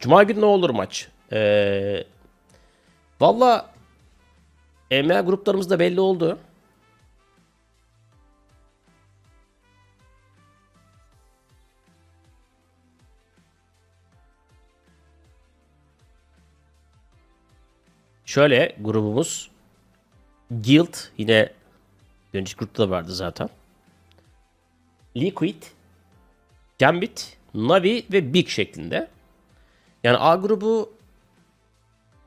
Cuma günü ne olur maç? Ee, Valla EMEA gruplarımız da belli oldu. Şöyle grubumuz Guild yine önceki grupta da vardı zaten. Liquid, Gambit, Navi ve Big şeklinde. Yani A grubu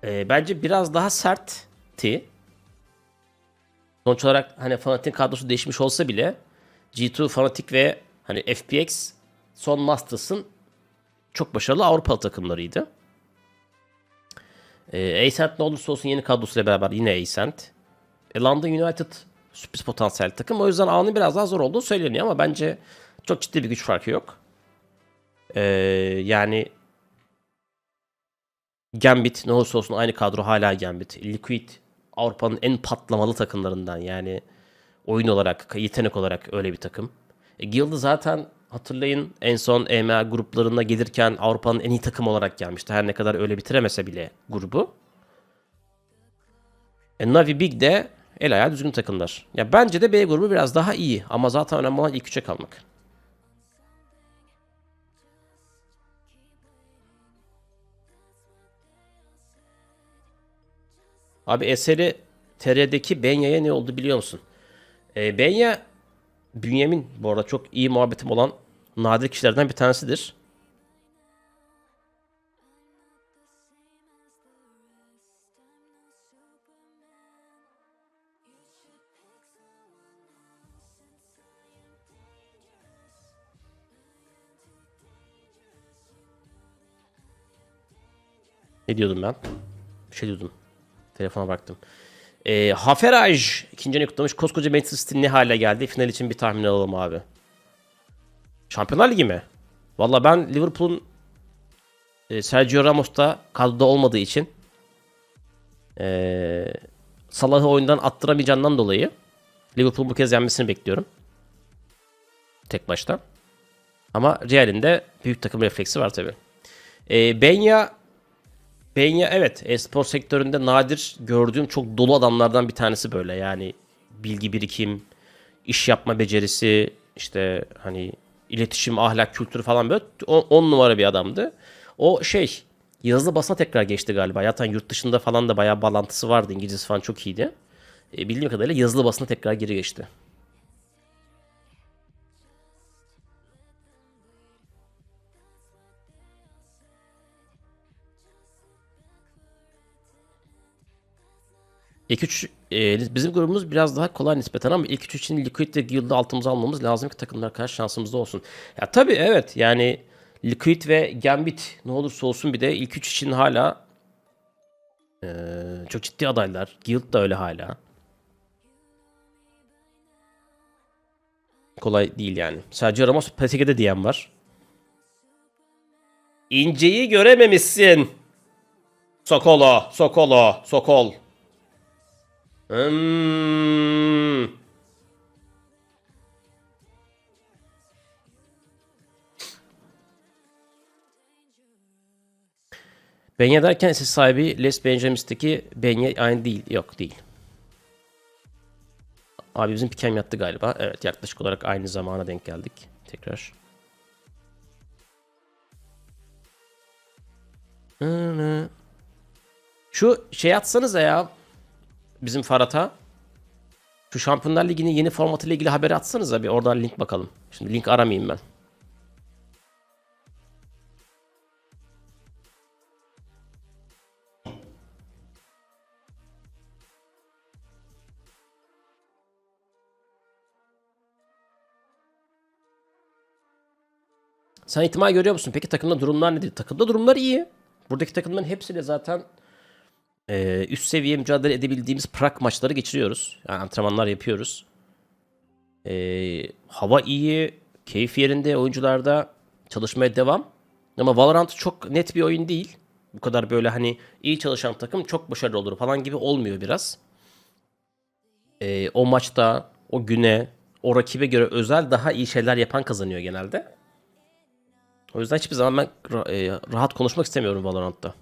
e, bence biraz daha sertti. Sonuç olarak hani Fnatic'in kadrosu değişmiş olsa bile G2, Fnatic ve hani FPX son Masters'ın çok başarılı Avrupalı takımlarıydı. E, Ascent ne olursa olsun yeni kadrosuyla beraber yine Ascent. E, London United sürpriz potansiyel takım. O yüzden A'nın biraz daha zor olduğu söyleniyor ama bence çok ciddi bir güç farkı yok. E, yani Gambit ne olursa olsun aynı kadro hala Gambit. Liquid Avrupa'nın en patlamalı takımlarından yani oyun olarak, yetenek olarak öyle bir takım. E, Guild'ı zaten hatırlayın en son EMEA gruplarına gelirken Avrupa'nın en iyi takım olarak gelmişti. Her ne kadar öyle bitiremese bile grubu. E, Navi Big de el ayağı düzgün takımlar. Ya bence de B grubu biraz daha iyi ama zaten önemli olan ilk üçe kalmak. Abi eseri TR'deki Benya'ya ne oldu biliyor musun? E, Benya Bünyamin bu arada çok iyi muhabbetim olan nadir kişilerden bir tanesidir. Ne diyordum ben? Bir şey diyordum. Telefona baktım. E, Haferaj ikinci kutlamış. Koskoca Manchester City ne hale geldi? Final için bir tahmin alalım abi. Şampiyonlar Ligi mi? Valla ben Liverpool'un e, Sergio Ramos da kadroda olmadığı için e, Salah'ı oyundan attıramayacağından dolayı Liverpool bu kez yenmesini bekliyorum. Tek başta. Ama Real'in de büyük takım refleksi var tabi. E, Benya Benya evet e-spor sektöründe nadir gördüğüm çok dolu adamlardan bir tanesi böyle. Yani bilgi birikim, iş yapma becerisi, işte hani iletişim, ahlak, kültürü falan böyle 10 numara bir adamdı. O şey yazılı basına tekrar geçti galiba. Zaten yurt dışında falan da bayağı bağlantısı vardı. İngilizcesi falan çok iyiydi. E, bildiğim kadarıyla yazılı basına tekrar geri geçti. İlk üç, e, bizim grubumuz biraz daha kolay nispeten ama ilk üç için Liquid ve Guild'ı altımıza almamız lazım ki takımlar karşı şansımız da olsun. Ya tabii evet yani Liquid ve Gambit ne olursa olsun bir de ilk üç için hala e, çok ciddi adaylar. Guild da öyle hala. Kolay değil yani. Sadece Ramos PTG'de diyen var. İnceyi görememişsin. Sokolo, Sokolo, Sokol. Hmm. Benya derken ses sahibi Les Benjamins'teki Benya aynı değil. Yok değil. Abi bizim pikem yattı galiba. Evet yaklaşık olarak aynı zamana denk geldik. Tekrar. Şu şey atsanıza ya bizim Farhat'a. Şu Şampiyonlar Ligi'nin yeni formatıyla ilgili haberi atsanıza bir oradan link bakalım. Şimdi link aramayayım ben. Sen ihtimal görüyor musun? Peki takımda durumlar nedir? Takımda durumlar iyi. Buradaki takımların hepsiyle zaten e, üst seviye mücadele edebildiğimiz prak maçları geçiriyoruz. Yani antrenmanlar yapıyoruz. E, hava iyi, keyif yerinde, oyuncularda çalışmaya devam. Ama Valorant çok net bir oyun değil. Bu kadar böyle hani iyi çalışan takım çok başarılı olur falan gibi olmuyor biraz. E, o maçta, o güne, o rakibe göre özel daha iyi şeyler yapan kazanıyor genelde. O yüzden hiçbir zaman ben e, rahat konuşmak istemiyorum Valorant'ta.